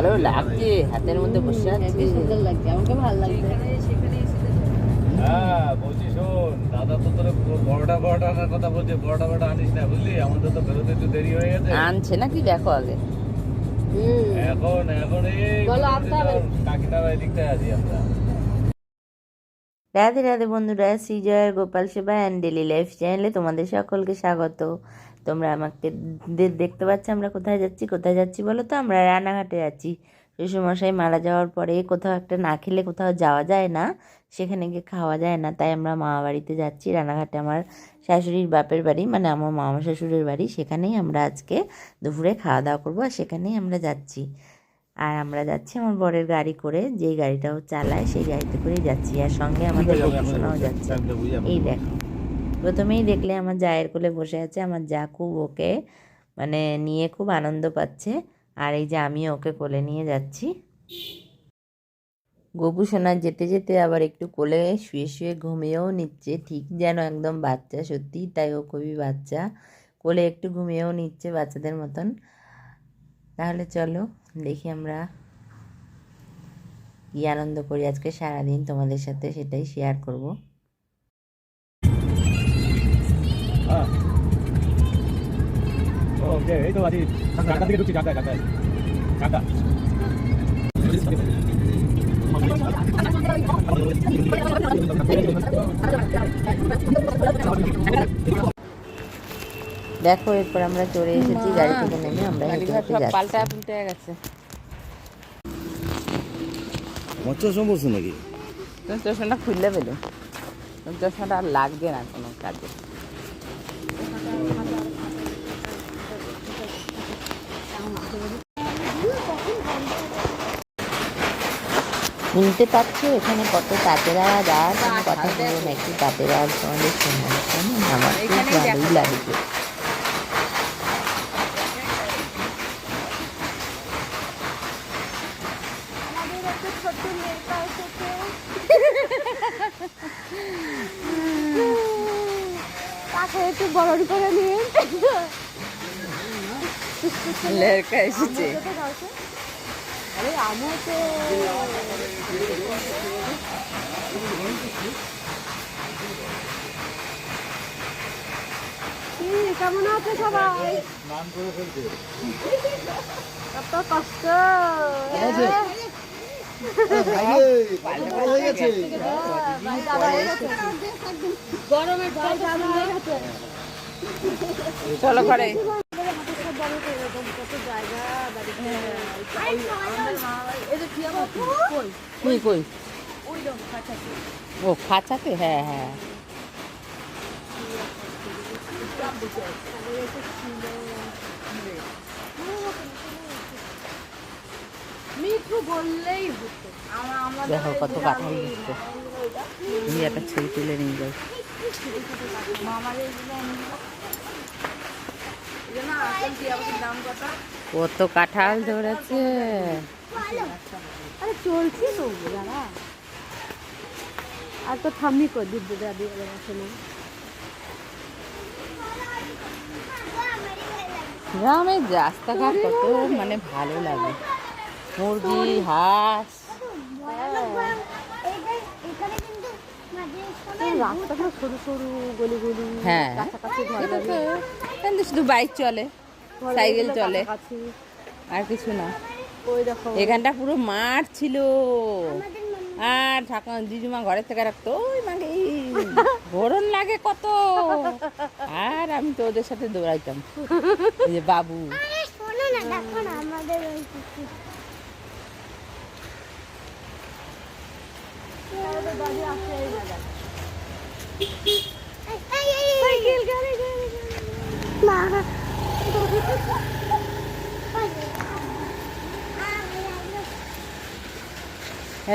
ভালো লাগছে হাতের মধ্যে বসে আছে। সুন্দর লাগছে আমাকে ভালো লাগছে হ্যাঁ বলছি শোন দাদা তো তোর বড়টা বড়টা আনার কথা বলছে বড়টা বড়টা আনিস না বুঝলি? আমাদের তো বেরোতে একটু দেরি হয়ে গেছে। আনছে নাকি? দেখো আগে। এখন এখন এই বলো, আনতে হবে। কাকিনার এদিকটায় আছি আমরা। রাধে রাধে বন্ধুরা সিজয়ের গোপাল সেবা অ্যান্ড ডেলি লাইফ চ্যানেলে তোমাদের সকলকে স্বাগত। তোমরা আমাকে দেখতে পাচ্ছ আমরা কোথায় যাচ্ছি কোথায় যাচ্ছি বলো তো? আমরা রানাঘাটে যাচ্ছি শ্বশুরমশাই মারা যাওয়ার পরে কোথাও একটা না খেলে কোথাও যাওয়া যায় না সেখানে গিয়ে খাওয়া যায় না। তাই আমরা মামা বাড়িতে যাচ্ছি। রানাঘাটে আমার শাশুড়ির বাপের বাড়ি মানে আমার মামা শ্বশুরের বাড়ি। সেখানেই আমরা আজকে দুপুরে খাওয়া দাওয়া করব আর সেখানেই আমরা যাচ্ছি। আর আমরা যাচ্ছি আমার বরের গাড়ি করে যেই গাড়িটাও চালায় সেই গাড়িতে করেই যাচ্ছি। আর সঙ্গে আমাদের গোপুসোনাও যাচ্ছে। এই দেখো। প্রথমেই দেখলে আমার জায়ের কোলে বসে আছে, আমার যা খুব ওকে মানে নিয়ে খুব আনন্দ পাচ্ছে। আর এই যে আমি ওকে কোলে নিয়ে যাচ্ছি। গোপু সোনা যেতে যেতে আবার একটু কোলে শুয়ে শুয়ে ঘুমিয়েও নিচ্ছে। ঠিক যেন একদম বাচ্চা সত্যি তাই ও খুবই বাচ্চা। কোলে একটু ঘুমিয়েও নিচ্ছে বাচ্চাদের মতন। তাহলে চলো, দেখি আমরা কী আনন্দ করি। আজকে সারাদিন তোমাদের সাথে সেটাই শেয়ার করব। এই তো থেকে ঢুকছি দেখো এরপর আমরা চলে এসেছি গাড়ি থেকে নেমে আমরা হেঁটে হেঁটে যাচ্ছি। পাল্টা পুল্টে গেছে। পঞ্চাশ নাকি? চশমাটা খুললে পেল। চশমাটা আর লাগবে না কোনো কাজে। শুনতে পাচ্ছ এখানে কত তাঁতের আর কোনো কথা বলব না একটু তাঁতের তোমাদের শোনার কেমন আমার খুব ভালোই তাকে একটু বড় করে নিয়ে লেরকা এসেছে। তো কি, কেমন আছে সবাই? কত কষ্ট। চলো ঘরে। কই কই ও খাঁচাতে হ্যাঁ হ্যাঁ মিঠু বললেই হতো দেখো কত কাঁঠাল দিচ্ছে তুমি একটা ছবি তুলে নিয়ে যাও কত কাঁঠাল ধরেছে। আরে চলছে তো দাদা আর তো থামি কর দাদি শোনো গ্রামের রাস্তাঘাট কত মানে ভালো লাগে। মুরগি হাঁস রাস্তাগুলো সরু সরু গলি গলি হ্যাঁ। কাছাকাছি ঘর বাড়ি, শুধু বাইক চলে সাইকেল চলে আর কিছু না। এখানটা পুরো মাঠ ছিল। আর ঠাকুমা দিদিমা ঘরের থেকে রাখতো ওই মানে গরম লাগে কত। আর আমি তো ওদের সাথে দৌড়াইতাম। যে বাবু। হ্যাঁ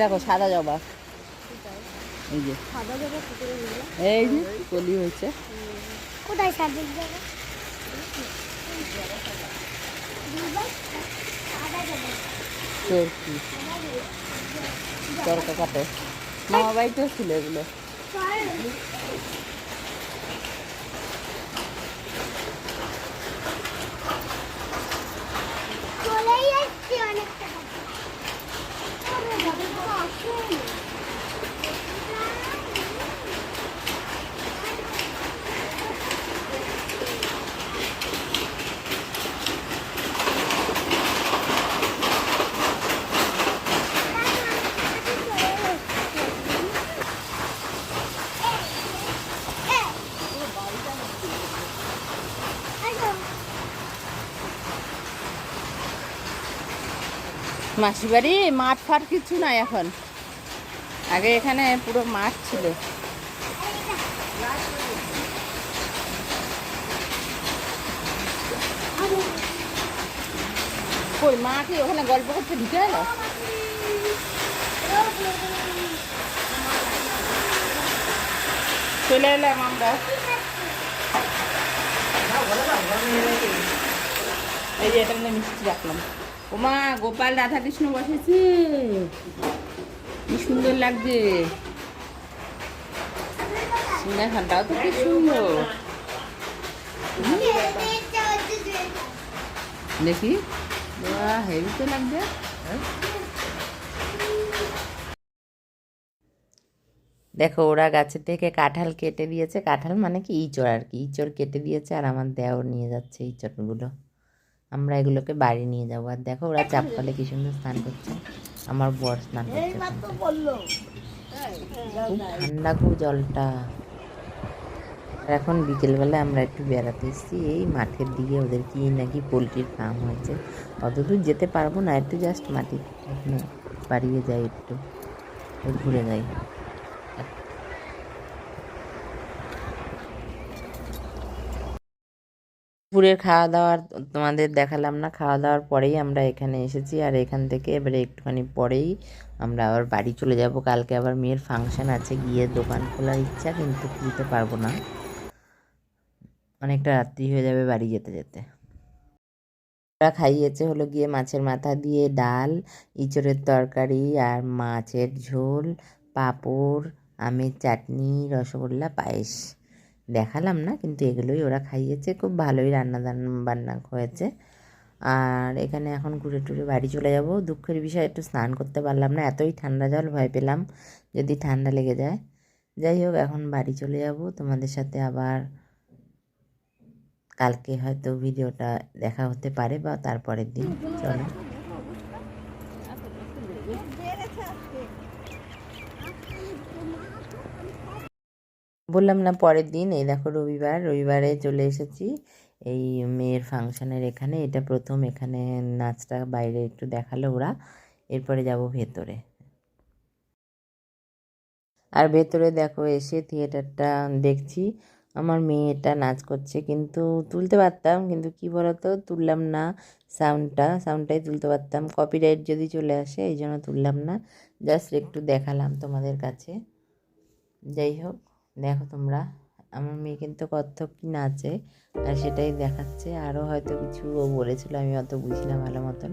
দেখো, সাদা জবা। এই যে। কলি হয়েছে। কোথায় যাবে চরকি তরকা কাটে। মামা ছিল এগুলো। চলে যাচ্ছে অনেকটা মাসি বাড়ি মাঠ ফাট কিছু নাই এখন। আগে এখানে পুরো মাঠ ছিল। কই, মা কি ওখানে গল্প করতে ঢুকে এলো? চলে এলাম আমরা। এই যে, এটা মিষ্টি রাখলাম। ওমা, গোপাল রাধা কৃষ্ণ বসেছে। কি সুন্দর লাগছে। সিংহাসনটাও তো কি সুন্দর। দেখি। হেভি তো লাগছে। দেখো, ওরা গাছের থেকে কাঁঠাল কেটে দিয়েছে। কাঁঠাল মানে কি? ইঁচড় আর কি। ইঁচড় কেটে দিয়েছে আর আমার দেওর নিয়ে যাচ্ছে ইঁচড়গুলো। আমরা এগুলোকে বাড়ি নিয়ে যাব। আর দেখো ওরা চাপকালে কি সুন্দর স্নান করছে। আমার বর স্নান করছে খুব ঠান্ডা খুব জলটা। এখন বিকেলবেলা আমরা একটু বেড়াতে এসেছি। এই মাঠের দিকে ওদের কি নাকি পোলট্রির ফার্ম হয়েছে। অতদূর যেতে পারব না একটু জাস্ট মাটি বাড়িয়ে যাই একটু ঘুরে যাই। দুপুরের খাওয়া দাওয়ার তোমাদের দেখালাম না। খাওয়া দাওয়ার পরেই আমরা এখানে এসেছি আর এখান থেকে এবারে একটুখানি পরেই আমরা আবার বাড়ি চলে যাব। কালকে আবার মেয়ের ফাংশন আছে, গিয়ে দোকান খোলার ইচ্ছা, কিন্তু খুলতে পারব না। অনেকটা রাত্রি হয়ে যাবে বাড়ি যেতে যেতে। ওরা খাইয়েছে হলো গিয়ে মাছের মাথা দিয়ে ডাল, ইঁচড়ের তরকারি আর মাছের ঝোল, পাঁপড়, আমের চাটনি, রসগোল্লা, পায়েস। দেখালাম না, কিন্তু এগুলোই ওরা খাইয়েছে। খুব ভালোই রান্না বান্না হয়েছে। আর এখানে এখন ঘুরে টুরে বাড়ি চলে যাব। দুঃখের বিষয়, একটু স্নান করতে পারলাম না। এতই ঠান্ডা জল ভয় পেলাম, যদি ঠান্ডা লেগে যায়। যাই হোক, এখন বাড়ি চলে যাব। তোমাদের সাথে আবার কালকে হয়তো ভিডিওটা দেখা হতে পারে বা তারপরের দিন। চলো। বললাম না পরের দিন, এই দেখো রবিবার, রবিবারে চলে এসেছি। এই মেয়ের ফাংশনের এখানে, এটা প্রথম, এখানে নাচটা বাইরে একটু দেখাল ওরা, এরপরে যাব ভেতরে। আর ভেতরে দেখো, এসে থিয়েটারটা দেখছি, আমার মেয়েটা নাচ করছে, কিন্তু তুলতে পারতাম, কিন্তু কি বলতো, তুললাম না সাউন্ডটা, সাউন্ডটাই তুলতে পারতাম। কপিরাইট যদি চলে আসে, এই জন্য তুললাম না, জাস্ট একটু দেখালাম তোমাদের কাছে। যাই হোক। দেখো তোমরা, আমার মেয়ে কিন্তু কত্থক নাচে, আর সেটাই দেখাচ্ছে। আরও হয়তো কিছু বলেছিল, আমি অত বুঝি না ভালো মতন।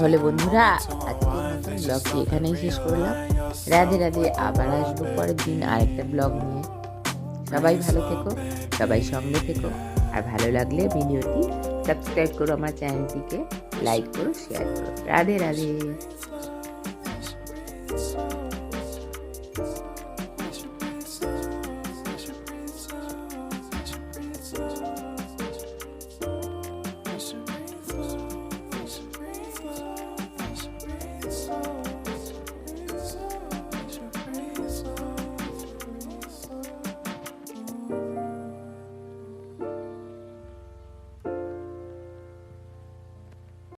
তাহলে বন্ধুরা আজকে ব্লগটি এখানেই শেষ করলাম। রাধে রাধে, আবার আসব পরের দিন আরেকটা ব্লগ নিয়ে। সবাই ভালো থেকো, সবাই সঙ্গে থেকো। আর ভালো লাগলে ভিডিওটি সাবস্ক্রাইব করো আমার চ্যানেলটিকে লাইক করো শেয়ার করো। রাধে রাধে।